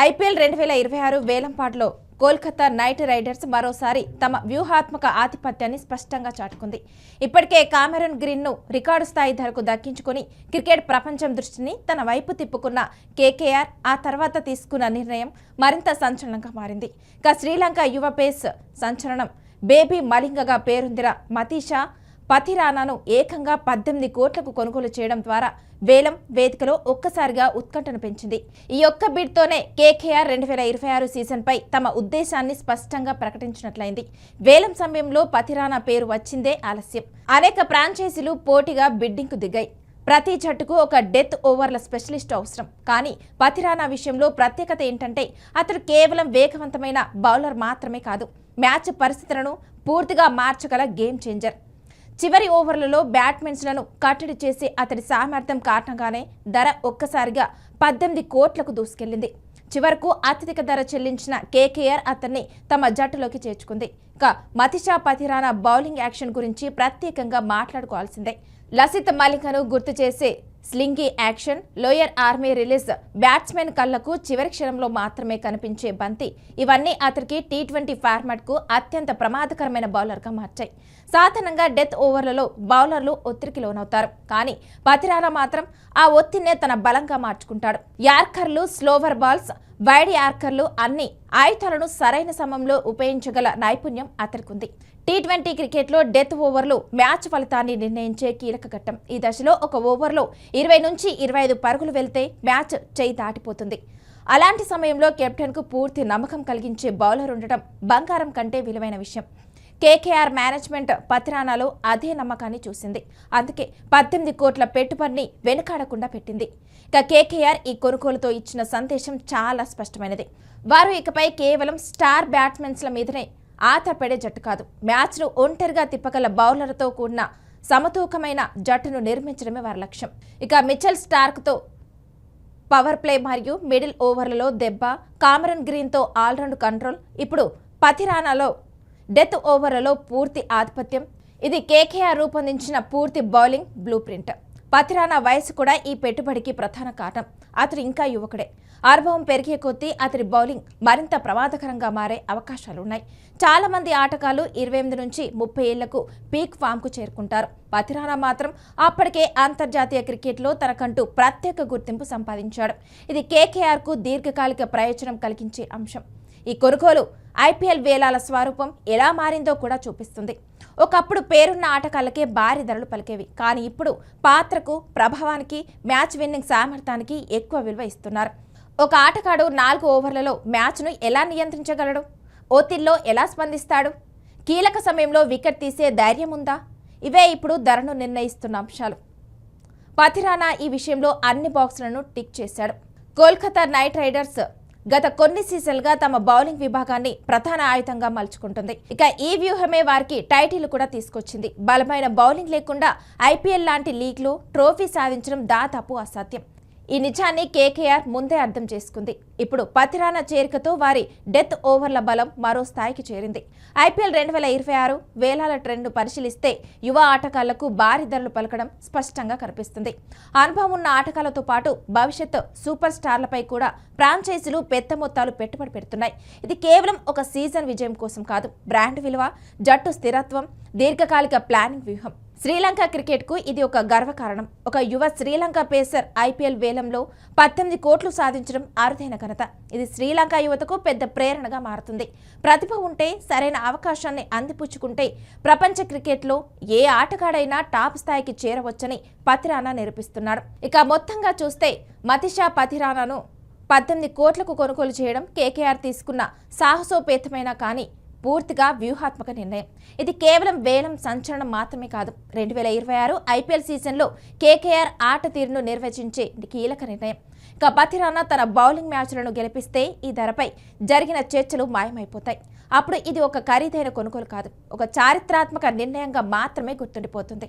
IPL రెండు వేల ఇరవై ఆరు వేలంపాట్లో కోల్కతా నైట్ రైడర్స్ మరోసారి తమ వ్యూహాత్మక ఆధిపత్యాన్ని స్పష్టంగా చాటుకుంది. ఇప్పటికే కామెరూన్ గ్రీన్ను రికార్డు స్థాయి ధరకు దక్కించుకుని క్రికెట్ ప్రపంచం దృష్టిని తన వైపు తిప్పుకున్న కేకేఆర్ ఆ తర్వాత తీసుకున్న నిర్ణయం మరింత సంచలనంగా మారింది. ఇక శ్రీలంక యువ పేస్ సంచలనం. బేబీ మలింగగా పేరొందిన మతీషా పతిరానాను ఏకంగా పద్దెనిమిది కోట్లకు కొనుగోలు చేయడం ద్వారా వేలం వేదికలో ఒక్కసారిగా ఉత్కంఠను పెంచింది. ఈ ఒక్క బిడ్తోనే కేకేఆర్ రెండు వేల ఇరవై ఆరు సీజన్పై తమ ఉద్దేశాన్ని స్పష్టంగా ప్రకటించినట్లయింది. వేలం సమయంలో పథిరానా పేరు వచ్చిందే ఆలస్యం. అనేక ఫ్రాంచైజీలు పోటీగా బిడ్డింగ్కు దిగాయి. ప్రతి జట్టుకు ఒక డెత్ ఓవర్ల స్పెషలిస్ట్ అవసరం. కానీ పతిరానా విషయంలో ప్రత్యేకత ఏంటంటే అతడు కేవలం వేగవంతమైన బౌలర్ మాత్రమే కాదు మ్యాచ్ పరిస్థితులను పూర్తిగా మార్చగల గేమ్ చేంజర్. చివరి ఓవర్లలో బ్యాట్స్మెన్స్లను కట్టడి చేసి అతడి సామర్థ్యం కారణంగానే ధర ఒక్కసారిగా పద్దెనిమిది కోట్లకు దూసుకెళ్ళింది చివరకు అత్యధిక ధర చెల్లించిన కేకేఆర్ అతన్ని తమ జట్టులోకి చేర్చుకుంది. ఇక మతిషా పతిరానా బౌలింగ్ యాక్షన్ గురించి ప్రత్యేకంగా మాట్లాడుకోవాల్సిందే. లసిత్ మలికను గుర్తు చేసే slingy action lower arm release batsmen కళ్ళకు చివరి క్షణంలో మాత్రమే కనిపించే బంతి. ఇవన్నీ అతనికి టీ ట్వంటీ ఫార్మాట్కు అత్యంత ప్రమాదకరమైన బౌలర్గా మార్చాయి. సాధారణంగా డెత్ ఓవర్లలో బౌలర్లు ఒత్తిడికి లోనవుతారు. కానీ పతిరాల మాత్రం ఆ ఒత్తిడినే తన బలంగా మార్చుకుంటాడు. యార్కర్లు స్లోవర్ బాల్స్ వైడ్ యార్కర్లు అన్ని ఆయుధాలను సరైన సమయంలో ఉపయోగించగల నైపుణ్యం అతడికుంది టీ ట్వంటీ క్రికెట్లో డెత్ ఓవర్లు మ్యాచ్ ఫలితాన్ని నిర్ణయించే కీలక ఘట్టం. ఈ దశలో ఒక ఓవర్లో ఇరవై నుంచి ఇరవై ఐదు పరుగులు వెళ్తే మ్యాచ్ చేయి దాటిపోతుంది. అలాంటి సమయంలో కెప్టెన్కు పూర్తి నమ్మకం కలిగించే బౌలర్ ఉండటం బంగారం కంటే విలువైన విషయం. కేకేఆర్ మేనేజ్మెంట్ పత్రానాలో అదే నమ్మకాన్ని చూసింది. అందుకే పద్దెనిమిది కోట్ల పెట్టుబడిని వెనుకాడకుండా పెట్టింది. ఇక కేకేఆర్ ఈ కొనుగోలుతో ఇచ్చిన సందేశం చాలా స్పష్టమైనది. వారు ఇకపై కేవలం స్టార్ బ్యాట్స్మెన్స్ల మీదనే ఆధారపడే జట్టు కాదు. మ్యాచ్ను ఒంటరిగా తిప్పగల బౌలర్లతో కూడిన సమతూకమైన జట్టును నిర్మించడమే వారి లక్ష్యం. ఇక మిచెల్ స్టార్క్తో పవర్ ప్లే మరియు మిడిల్ ఓవర్లలో దెబ్బ కామరన్ గ్రీన్తో ఆల్రౌండ్ కంట్రోల్ ఇప్పుడు పతిరానాలో డెత్ ఓవర్లలో పూర్తి ఆధిపత్యం. ఇది కేకేఆర్ రూపొందించిన పూర్తి బౌలింగ్ బ్లూ ప్రింట్. పతిరానా వయసు కూడా ఈ పెట్టుబడికి ప్రధాన కారణం. అతడు ఇంకా యువకుడే. అనుభవం పెరిగే కొద్దీ అతడి బౌలింగ్ మరింత ప్రమాదకరంగా మారే అవకాశాలున్నాయి. చాలా మంది ఆటగాళ్ళు ఇరవై ఎనిమిది నుంచి ముప్పై ఏళ్ళకు పీక్ ఫామ్కు చేరుకుంటారు. పతిరానా మాత్రం అప్పటికే అంతర్జాతీయ క్రికెట్లో తనకంటూ ప్రత్యేక గుర్తింపు సంపాదించాడు. ఇది కేకేఆర్కు దీర్ఘకాలిక ప్రయోజనం కలిగించే అంశం. ఈ కొనుగోలు ఐపీఎల్ వేలాల స్వరూపం ఎలా మారిందో కూడా చూపిస్తుంది. ఒకప్పుడు పేరున్న ఆటగాళ్ళకే భారీ ధరలు పలికేవి. కానీ ఇప్పుడు పాత్రకు ప్రభావానికి మ్యాచ్ విన్నింగ్ సామర్థ్యానికి ఎక్కువ విలువ ఇస్తున్నారు. ఒక ఆటగాడు నాలుగు ఓవర్లలో మ్యాచ్ను ఎలా నియంత్రించగలడు? ఓతిల్లో ఎలా స్పందిస్తాడు? కీలక సమయంలో వికెట్ తీసే ధైర్యం ఉందా? ఇవే ఇప్పుడు ధరను నిర్ణయిస్తున్న అంశాలు. పతిరానా ఈ విషయంలో అన్ని బాక్సులను టిక్ చేశాడు. కోల్కతా నైట్ రైడర్స్ గత కొన్ని సీజన్లుగా తమ బౌలింగ్ విభాగాన్ని ప్రధాన ఆయుధంగా మలుచుకుంటుంది. ఇక ఈ వ్యూహమే వారికి టైటిల్ కూడా తీసుకొచ్చింది. బలమైన బౌలింగ్ లేకుండా ఐపీఎల్ లాంటి లీగ్లో ట్రోఫీ సాధించడం దాదాపు అసాధ్యం. ఈ నిజాన్ని కేకేఆర్ ముందే అర్థం చేసుకుంది. ఇప్పుడు పతిరాన చేరికతో వారి డెత్ ఓవర్ల బలం మరో స్థాయికి చేరింది. ఐపీఎల్ రెండు వేల ఇరవై ఆరు వేలాల ట్రెండ్ పరిశీలిస్తే యువ ఆటగాళ్ళకు భారీ ధరలు పలకడం స్పష్టంగా కనిపిస్తుంది. అనుభవం ఉన్న ఆటగాళ్ళతో పాటు భవిష్యత్ సూపర్ స్టార్లపై కూడా ఫ్రాంచైజీలు పెద్ద మొత్తాలు పెట్టుబడి పెడుతున్నాయి. ఇది కేవలం ఒక సీజన్ విజయం కోసం కాదు. బ్రాండ్ విలువ జట్టు స్థిరత్వం దీర్ఘకాలిక ప్లానింగ్ వ్యూహం. శ్రీలంక క్రికెట్కు ఇది ఒక గర్వకారణం ఒక యువ శ్రీలంక పేసర్ ఐపీఎల్ వేలంలో పద్దెనిమిది కోట్లు సాధించడం అరుదైన ఘనత. ఇది శ్రీలంక యువతకు పెద్ద ప్రేరణగా మారుతుంది. ప్రతిభ ఉంటే సరైన అవకాశాన్ని అందిపుచ్చుకుంటే ప్రపంచ క్రికెట్లో ఏ ఆటగాడైనా టాప్ స్థాయికి చేరవచ్చని పతిరానా నిరూపిస్తున్నాడు. ఇక మొత్తంగా చూస్తే మతిషా పతిరానాను పద్దెనిమిది కోట్లకు కొనుగోలు చేయడం కేకేఆర్ తీసుకున్న సాహసోపేతమైన కానీ పూర్తిగా వ్యూహాత్మక నిర్ణయం. ఇది కేవలం వేలం సంచలనం మాత్రమే కాదు. రెండు వేల ఇరవై ఆరు ఐపీఎల్ సీజన్లో కేకేఆర్ ఆట తీరును నిర్వచించే కీలక నిర్ణయం. ఇక పతిరానా తన బౌలింగ్ మ్యాచ్లను గెలిపిస్తే ఈ ధరపై జరిగిన చర్చలు మాయమైపోతాయి. అప్పుడు ఇది ఒక ఖరీదైన కొనుగోలు కాదు. ఒక చారిత్రాత్మక నిర్ణయంగా మాత్రమే గుర్తుండిపోతుంది.